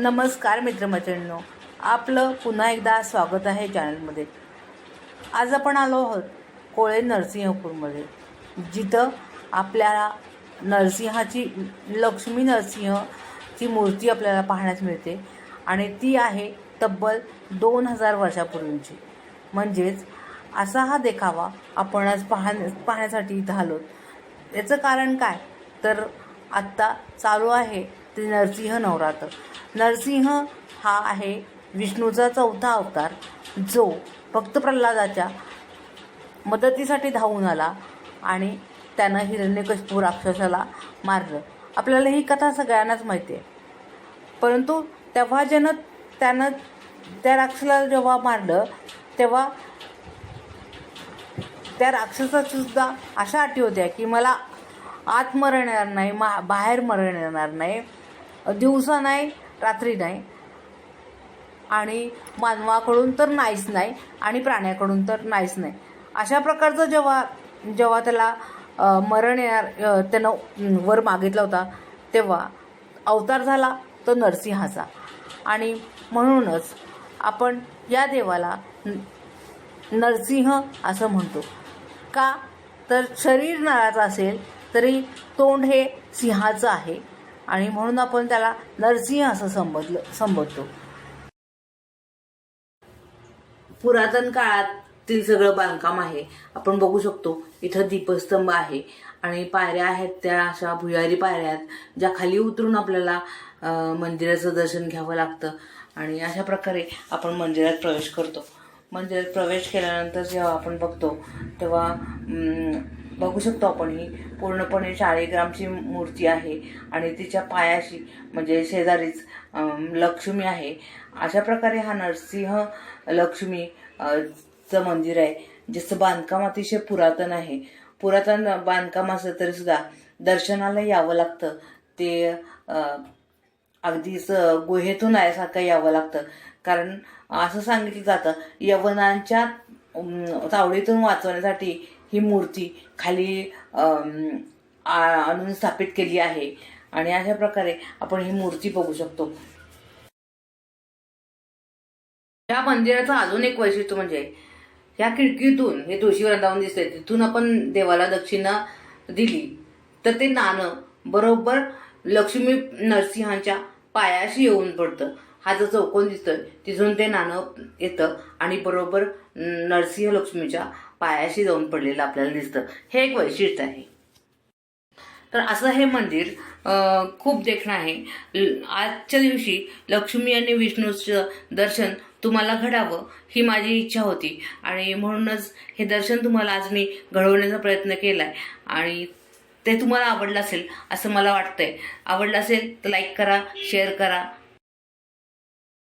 नमस्कार मित्रमैत्रिणींनो. आपलं पुन्हा एकदा स्वागत आहे चॅनलमध्ये. आज आपण आलो आहोत कोळे नरसिंहपूरमध्ये जिथं आपल्याला नरसिंहाची लक्ष्मी नरसिंहची मूर्ती आपल्याला पाहण्यास मिळते आणि ती आहे तब्बल दोन हजार वर्षापूर्वीची. म्हणजेच असा हा देखावा आपण आज पाहण्या पाहण्यासाठी इथं आलो याचं कारण काय? तर आत्ता चालू आहे ते नरसिंह नवरात्र. नरसिंह हा आहे विष्णूचा चौथा अवतार जो भक्त प्रल्हादाच्या मदतीसाठी धावून आला आणि त्यानं हिरण्यकशिपू राक्षसाला मारलं. आपल्याला ही कथा सगळ्यांनाच माहिती आहे. परंतु तेव्हा ज्यानं त्यानं त्या राक्षसाला जेव्हा मारलं तेव्हा त्या राक्षसाचीसुद्धा अशा अटी होत्या की मला आत मरण येणार नाही मा बाहेर मरण येणार नाही दिवसा नाही रात्री नाही. आणि मानवाकडून तर नाहीच नाही आणि प्राण्याकडून तर नाहीच नाही. अशा प्रकारचं जेव्हा जेव्हा त्याला मरण येणार त्यानं वर मागितला होता तेव्हा अवतार झाला तो नरसिंहाचा. आणि म्हणूनच आपण या देवाला नरसिंह असं म्हणतो. का? तर शरीर नळाचं असेल तरी तोंड हे सिंहाचं आहे. आणि म्हणून आपण त्याला नरसिंह असं संबोधलं संबोधतो. पुरातन काळातील सगळं बांधकाम आहे. आपण बघू शकतो इथं दीपस्तंभ आहे आणि पायऱ्या आहेत त्या अशा भुयारी पायऱ्या आहेत ज्या खाली उतरून आपल्याला मंदिराचं दर्शन घ्यावं लागतं आणि अशा प्रकारे आपण मंदिरात प्रवेश करतो. मंदिरात प्रवेश केल्यानंतर जेव्हा आपण बघतो तेव्हा बघू शकतो आपण. ही पूर्णपणे शाळेग्रामची मूर्ती आहे आणि तिच्या पायाशी म्हणजे शेजारीच लक्ष्मी आहे. अशा प्रकारे हा नरसिंह लक्ष्मी चं मंदिर आहे ज्याचं बांधकाम अतिशय पुरातन आहे. पुरातन बांधकाम असलं तरी सुद्धा दर्शनाला यावं लागतं. ते अगदीच गुहेतून आल्यासारखं यावं लागतं. कारण असं सांगितलं जातं यवनांच्या तावडीतून वाचवण्यासाठी ही मूर्ती खाली अं, आणून स्थापित केली आहे. आणि अशा प्रकारे आपण ही मूर्ती बघू शकतो. या मंदिराचं अजून एक वैशिष्ट्य म्हणजे या खिडकीतून हे तुळशी वृंदावन दिसते तिथून आपण देवाला दक्षिणा दिली. तर ते नाणं बरोबर लक्ष्मी नरसिंहांच्या पायाशी येऊन पडतं. हा जो चौकोन दिसतोय तिथून ते नाणं येतं आणि बरोबर नरसिंह लक्ष्मीच्या पायाशी जाऊन पडलेलं आपल्याला दिसतं. हे एक वैशिष्ट्य आहे. तर असं हे मंदिर खूप देखणं आहे. ल- आजच्या दिवशी लक्ष्मी आणि विष्णूचं दर्शन तुम्हाला घडावं ही माझी इच्छा होती. आणि म्हणूनच हे दर्शन तुम्हाला आज मी घडवण्याचा प्रयत्न केला आहे आणि ते तुम्हाला आवडलं असेल असं मला वाटतंय. आवडलं असेल तर लाईक करा शेअर करा.